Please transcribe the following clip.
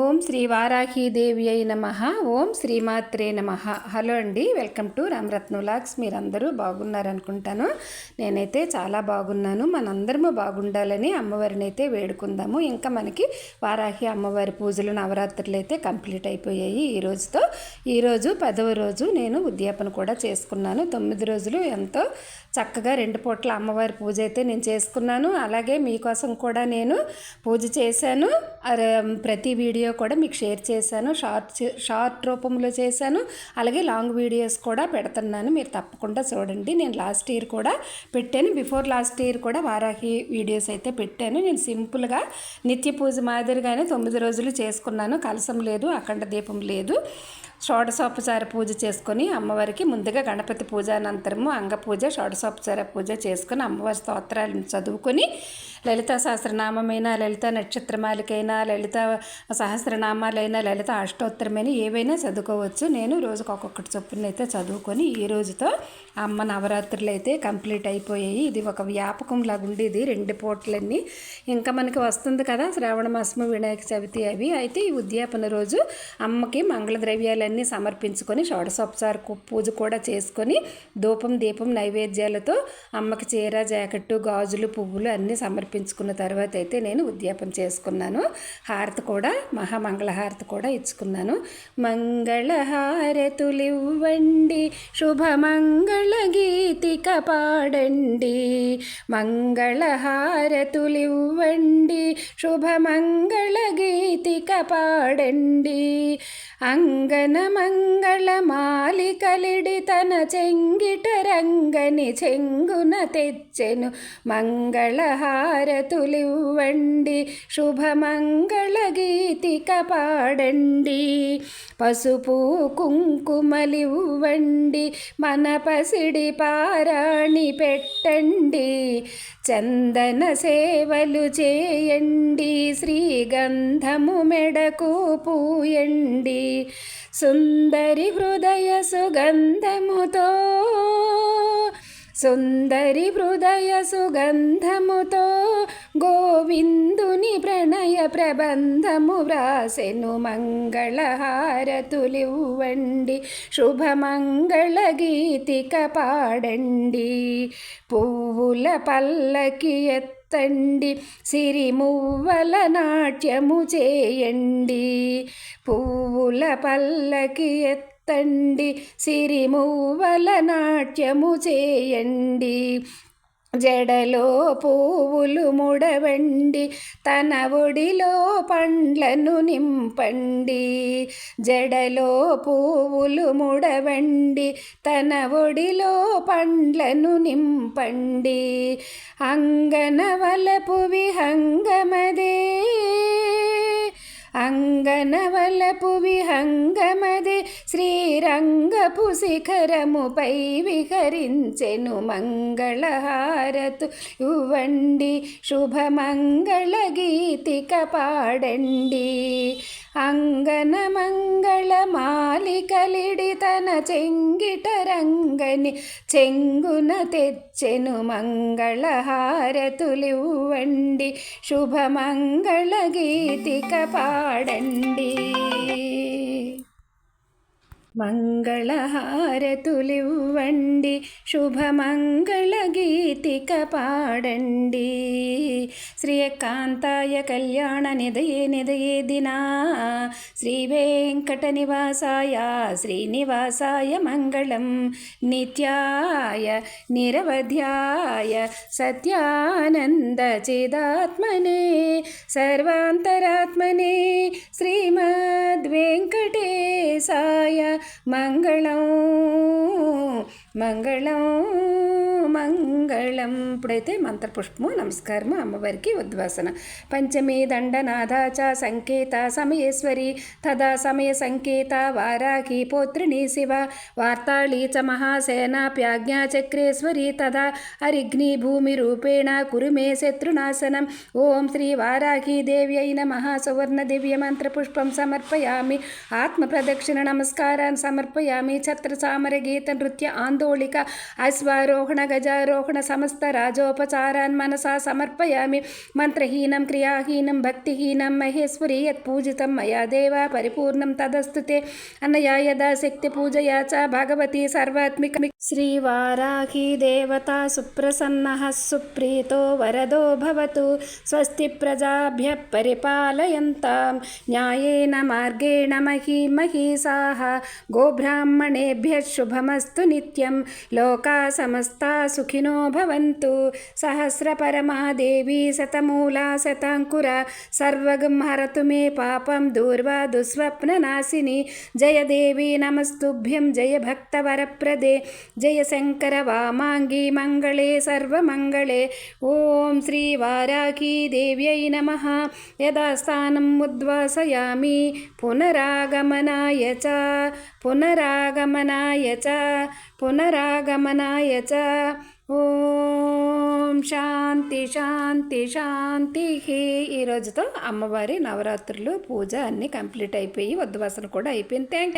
ఓం శ్రీ వారాహీదేవి అయి నమ. ఓం శ్రీమాత్రే నమ. హలో అండి వెల్కమ్ టు రామరత్న వ్లాగ్స్ మీరందరూ బాగున్నారనుకుంటాను. నేనైతే చాలా బాగున్నాను. మనందరము బాగుండాలని అమ్మవారిని అయితే వేడుకుందాము. ఇంకా మనకి వారాహి అమ్మవారి పూజలు నవరాత్రులు అయితే కంప్లీట్ అయిపోయాయి ఈ రోజుతో. ఈరోజు పదవ రోజు నేను ఉద్యాపన కూడా చేసుకున్నాను. తొమ్మిది రోజులు ఎంతో చక్కగా రెండు పూట్ల అమ్మవారి పూజ అయితే నేను చేసుకున్నాను. అలాగే మీకోసం కూడా నేను పూజ చేశాను. ప్రతి వీడియో వీడియో కూడా మీకు షేర్ చేశాను షార్ట్ షార్ట్ రూపంలో చేశాను. అలాగే లాంగ్ వీడియోస్ కూడా పెడుతున్నాను. మీరు తప్పకుండా చూడండి. నేను లాస్ట్ ఇయర్ కూడా పెట్టాను. బిఫోర్ లాస్ట్ ఇయర్ కూడా వారాహి వీడియోస్ అయితే పెట్టాను. నేను సింపుల్గా నిత్య పూజ మాదిరిగానే తొమ్మిది రోజులు చేసుకున్నాను. కలసం లేదు అఖండ దీపం లేదు. షోడశోపచార పూజ చేసుకొని అమ్మవారికి ముందుగా గణపతి పూజ అనంతరము అంగ పూజ షోడశోపచార పూజ చేసుకొని అమ్మవారి స్తోత్రాలను చదువుకొని లలిత సహస్రనామమైన లలిత నక్షత్రమాలికైనా లలిత సహస్రనామాలైనా లలిత అష్టోత్తరమైన ఏవైనా చదువుకోవచ్చు. నేను రోజుకు ఒక్కొక్కటి చొప్పున అయితే చదువుకొని ఈ రోజుతో అమ్మ నవరాత్రులు అయితే కంప్లీట్ అయిపోయాయి. ఇది ఒక వ్యాపకం లాగా ఉండేది. రెండు పూటలన్నీ ఇంకా మనకి వస్తుంది కదా శ్రావణ మాసము వినాయక చవితి అవి. అయితే ఈ ఉద్యాపన రోజు అమ్మకి మంగళ ద్రవ్యాలన్నీ సమర్పించుకొని షోడసోపచార పూజ కూడా చేసుకొని ధూపం దీపం నైవేద్యాలతో అమ్మకి చీర జాకెట్టు గాజులు పువ్వులు అన్నీ సమర్పి సమర్పించుకున్న తర్వాత అయితే నేను ఉద్యాపన చేసుకున్నాను. హారతి కూడా మహామంగళహారతి కూడా ఇచ్చుకున్నాను. మంగళహారతులివ్వండి శుభమంగళ గీతిక పాడండి. మంగళహారతులివ్వండి శుభమంగళ గీతిక పాడండి. అంగన మంగళ మాలికలిడి తన చెంగిట రంగని చెంగున తెచ్చెను. మంగళహారతులివ్వండి శుభమంగళ గీతిక పాడండి. పసుపు కుంకుమలివ్వండి మన పసిడి పారాణి పెట్టండి. చందన సేవలు చేయండి శ్రీగంధము మెడకు పూయండి. సుందరి హృదయ సుగంధముతో సుందరి హృదయ సుగంధముతో గోవిందుని ప్రబంధము వ్రాసెను మంగళహారతులివ్వండి శుభమంగళ గీతిక పాడండి పువ్వుల పల్లకి ఎత్త తండి సిరిమువ్వల నాట్యము చేయండి పువ్వుల పల్లకి ఎత్తండి సిరిమువ్వల నాట్యము చేయండి జడలో పువ్వులు ముడవండి తన ఒడిలో పండ్లను నింపండి. జడలో పువ్వులు ముడవండి తన ఒడిలో పండ్లను నింపండి. అంగనవలపు విహంగమదే అంగనవలపు శిఖరముపై విహరించెను మంగళహారతు. ఇవ్వండి శుభమంగళ గీతిక పాడండి. అంగన మంగళ మాలికలిడి తన చెంగిట రంగని చెంగున తెచ్చెను మంగళహారతులివ్వండి. శుభమంగళ గీతిక పాడండి. మంగళహారతులివ్వండి శుభమంగళ గీతిక పాడండి శ్రీకాంతాయ కళ్యాణ నిదయే నిదయే దినా శ్రీ వెంకట నివాసాయ శ్రీనివాసాయ మంగళం నిత్యాయ నిరవధ్యాయ సత్యానంద చిదాత్మనే సర్వాంతరాత్మనే శ్రీమద్వెంకటేశాయ మంగళం మంగళం మంగళం ఇప్పుడైతే మంత్రపుష్పము నమస్కారము అమ్మవారికి ఉద్వాసన. పంచమీ దండనాథాచ సంకేత సమయేశ్వరి తదా సమయ సంకేత వారాహి పోత్రిణి శివ. వార్తాళీ చ మహాసేనాప్యాజ్ఞాచక్రేశ్వరి తదా అరిగ్ని భూమి రూపేణ కురుమే శత్రునాశనం. ఓం శ్రీ వారాహి దేవ్యై నమ. సువర్ణ దివ్య మంత్రపుష్పం సమర్పయామి. ఆత్మ ప్రదక్షిణ నమస్కారాన్ని సమర్పయామి. ఛత్ర సామర గీత నృత్య ఆందోళిక. అశ్వారోహణ गजारोहण समस्तराजोपचारान् मनसा समर्पयामि। मन्त्रहीनं, क्रियाहीनं, भक्तिहीनं, महेश्वरी, यत्पूजितं मया देव, परिपूर्णं तदस्तु ते। अनया यदा शक्तिपूजया च भगवती सर्वात्मिक श्रीवाराही देवता सुप्रसन्नः, सुप्रीतो वरदो भवतु। स्वस्ति प्रजाभ्यः परिपालयन्तां न्यायेन मार्गेण मही महिषाः गोब्राह्मणेभ्यः शुभमस्तु नित्यं लोका समस्ता సుఖినో భవంతు. సహస్రపరమా దేవీ శతమూలా శతాంకుర సర్వగం హరతు మే పాపం దూర్వా దుస్వప్ననాశిని. జయ దేవీ నమస్తుభ్యం జయ భక్తవరప్రదే జయ శంకర వామాంగి మంగళే సర్వమంగళే. ఓం శ్రీ వారాకీ దేవ్యై నమ. యదా స్థానం ఉద్వాసయామి. పునరాగమనాయ చ. పునరాగమనాయ చ. పునరాగమనాయ చ. ఓం శాంతి శాంతి శాంతి. ఈ రోజుతో అమ్మవారి నవరాత్రులు పూజ అన్నీ కంప్లీట్ అయిపోయి ఉద్వాసన కూడా అయిపోయింది. థ్యాంక్